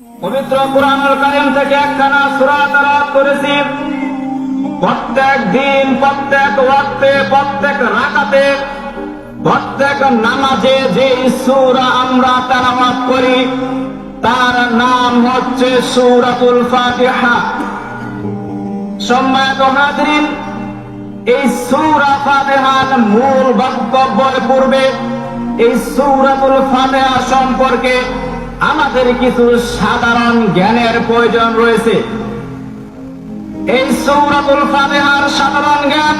পবিত্র কোরআনুল কারিম থেকে একখানা সূরা তেলাওয়াত করেছি। প্রত্যেক দিন, প্রত্যেক ওয়াক্তে, প্রত্যেক রাকাতে, প্রত্যেক নামাজে যে সূরা আমরা তেলাওয়াত করি, তার নাম হচ্ছে সূরাতুল ফাতিহা। সম্মানিত হাজরিন, এই সূরা ফাতিহার মূল বক্তব্যের পূর্বে এই সূরাতুল ফাতিহা সম্পর্কে আমাদের কিছু সাধারণ জ্ঞানের প্রয়োজন রয়েছে। এই সূরাতুল ফাতিহার সাধারণ জ্ঞান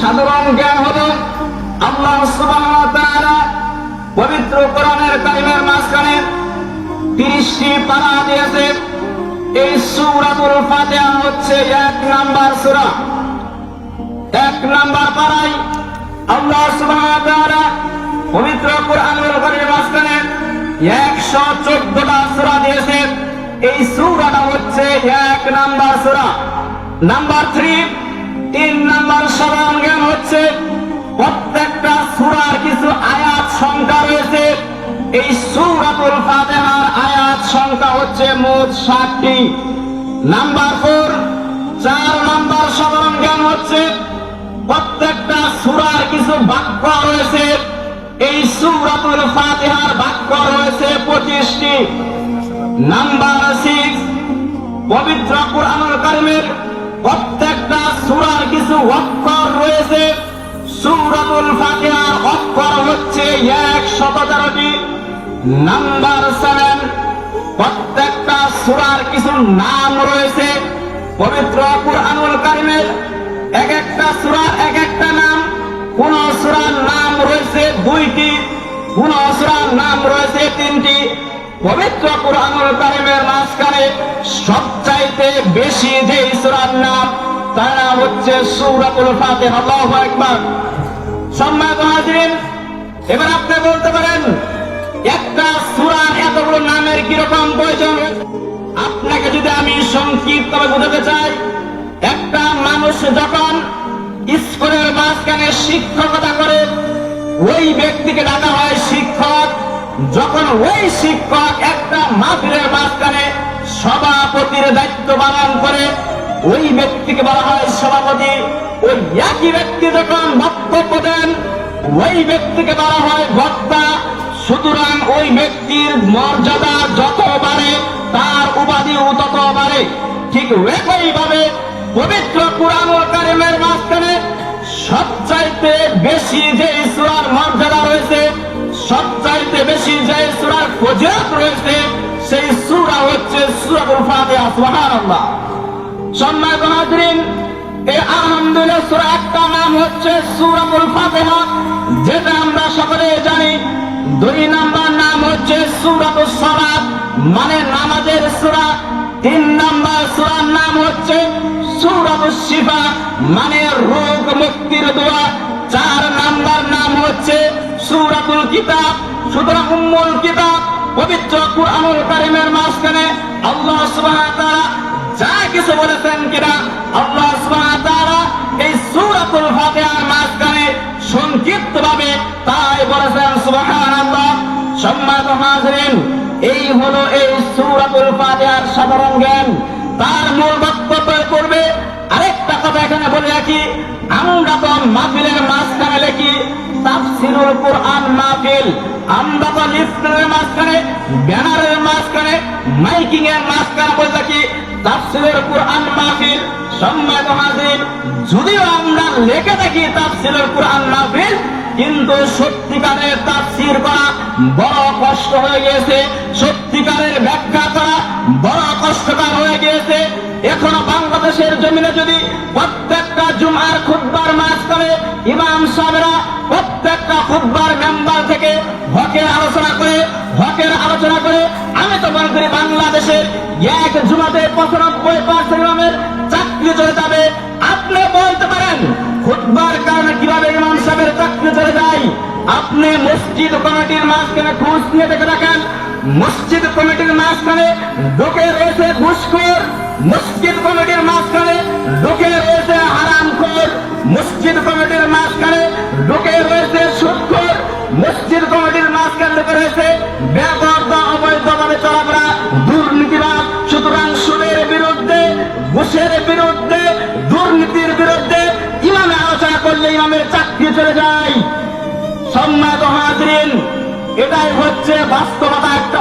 সাধারণ জ্ঞান হলো আল্লাহ সুবহানাহু পবিত্র কোরআনের কালিমের মাঝখানে 30টি পারা দিয়েছে। এই সূরাতুল ফাতিহা হচ্ছে এক নাম্বার সূরা। এক নাম্বার পারাই আল্লাহ তাআলা পবিত্র কোরআনুল কারীমের মাঝখানে 114টা সূরা দিয়েছে। এই সূরাটা হচ্ছে এক নাম্বার সূরা। নাম্বার 3 তিন নাম্বার সাধারণ জ্ঞান হচ্ছে প্রত্যেকটা সূরার কিছু আয়াত সংখ্যা রয়েছে। এই সূরাতুল ফাতিহার আয়াত সংখ্যা হচ্ছে মোট 60টি নাম্বার 4 চার নাম্বার সাধারণ জ্ঞান হচ্ছে প্রত্যেকটা সূরার কিছু বাক্য রয়েছে। এই সূরাতুল ফাতিহার বাক্য রয়েছে 25টি নাম্বার সিক্স পবিত্র কোরআনুল কারিমের প্রত্যেকটা সুরার কিছু অক্ষর রয়েছে। সূরাতুল ফাতিহার অক্ষর হচ্ছে 117টি নাম্বার সেভেন প্রত্যেকটা সুরার কিছু নাম রয়েছে। পবিত্র কোরআনুল কারিমের এক একটা সুরার এক একটা নাম। কোন সূরার নাম রয়েছে দুইটি, কোন সূরার নাম রয়েছে তিনটি। পবিত্র কোরআনুল কারিমের মাঝখানে সবচাইতে বেশি যে সূরার নাম, তার নাম হচ্ছে সূরাতুল ফাতিহা, আল্লাহু আকবার। সম্মানিত হাজিরিন, এবার আপনি বলতে পারেন, একটা সূরার এতগুলো নামের কীরকম প্রয়োজন? আপনাকে যদি আমি সংক্ষিপ্ত বোঝাতে চাই, একটা মানুষ যখন স্কুলের মাঝখানে শিক্ষকতা করে, ওই ব্যক্তিকে ডাকা হয় শিক্ষক। যখন ওই শিক্ষক একটা মাহফিলের মাঝখানে সভাপতির দায়িত্ব পালন করে, ওই ব্যক্তিকে বলা হয় সভাপতি। ওই একই ব্যক্তি যখন বক্তব্য দেন, ওই ব্যক্তিকে বলা হয় বক্তা। সুতরাং ওই ব্যক্তির মর্যাদা যত বাড়ে, তার উপাধিও তত বাড়ে। ঠিক একইভাবে পবিত্র কোরআন ও কারিমের মাঝখানে সবচাইতে বেশি যে সুরার মর্যাদা রয়েছে, সবচাইতে বেশি যে সুরার ফজিলত রয়েছে, সেই সুরা হচ্ছে ফাতিহা, সুবহানাল্লাহ। সম্মানিত এই আলহামদুলিল্লাহ একটা নাম হচ্ছে সূরাতুল ফাতিহা, যেটা আমরা সকলে জানি। দুই নাম্বার নাম হচ্ছে সূরাতুস সালাত মানে নামাজের শিফা মানে রোগ মুক্তির দোয়া। চার নাম্বার নাম হচ্ছে সূরাতুল কিতাব। সুতরাং উম্মুল কিতাব, পবিত্র কুরআনুল কারীমের মাঝখানে আল্লাহ সুবহানাহু যা কিছু বলেছেন কিনা আল্লাহ সুবহানাহু এই সূরাতুল ফাতিহার মাঝখানে সংক্ষিপ্ত ভাবে তাই বলেছেন সুবহানাল্লাহ। সম্মানিত হাজিরিন, এই হলো এই সূরাতুল ফাতিহার সাধারণ জ্ঞান। রাখি আমরা তো মাহফিলের মাঝখানে লিখি, তাফসিরুল কোরআন মাহফিল। আমরা তো লিফটের মাঝখানে, ব্যানারের মাঝখানে মাইকিং এর মাঝখানে বলে থাকি, তাফসিরুল কোরআন মাহফিল। সম্মানিত হাজির, যদিও আমরা লেখে থাকি তাফসিরুল কোরআন মাহফিল, কিন্তু সত্যিকারের তাফসির করা বড় কষ্ট হয়ে গিয়েছে। সত্যিকারের ব্যাখ্যা করা বড় কষ্টকর হয়ে গিয়েছে। এখনও বাংলাদেশের জমিনে যদি জুমার খুদ্বার মাস করে ইমাম সাহেবরা প্রত্যেকটা খুদ্বার মেম্বার থেকে হকের আলোচনা করে, হকের আলোচনা করে, আমি তো মনে করি বাংলাদেশের এক জুমাতে পঁচানব্বই পার্সেন্ট ইমামের চাকরি চলে যাবে। আপনি বলতে পারেন খুদ্বার কারণে কীভাবে ইমাম সাহেবের চাকরি চলে যায়? আপনি মসজিদ কমিটির মাঝখানে ঘুষ নিয়ে দেখে রাখেন। মসজিদ কমিটির মাঝখানে ঢুকে রয়েছে ঘুষখোর মসজিদ কমিটির মাঝখানে মসজিদ কমিটির মাঝখানে ঢুকে রয়েছে সুখর মসজিদ কমিটির মাঝখানে ঢুকে রয়েছে ব্যাপারটা অবৈধভাবে চলাফেরা, দুর্নীতিবাদ। সুতরাং সুরের বিরুদ্ধে, ঘুষের বিরুদ্ধে, দুর্নীতির বিরুদ্ধে ইমামে আলোচনা করলে ইমামের চাকরি চলে যায়। সম্মানিত হাজরিন, এটাই হচ্ছে বাস্তবতা একটা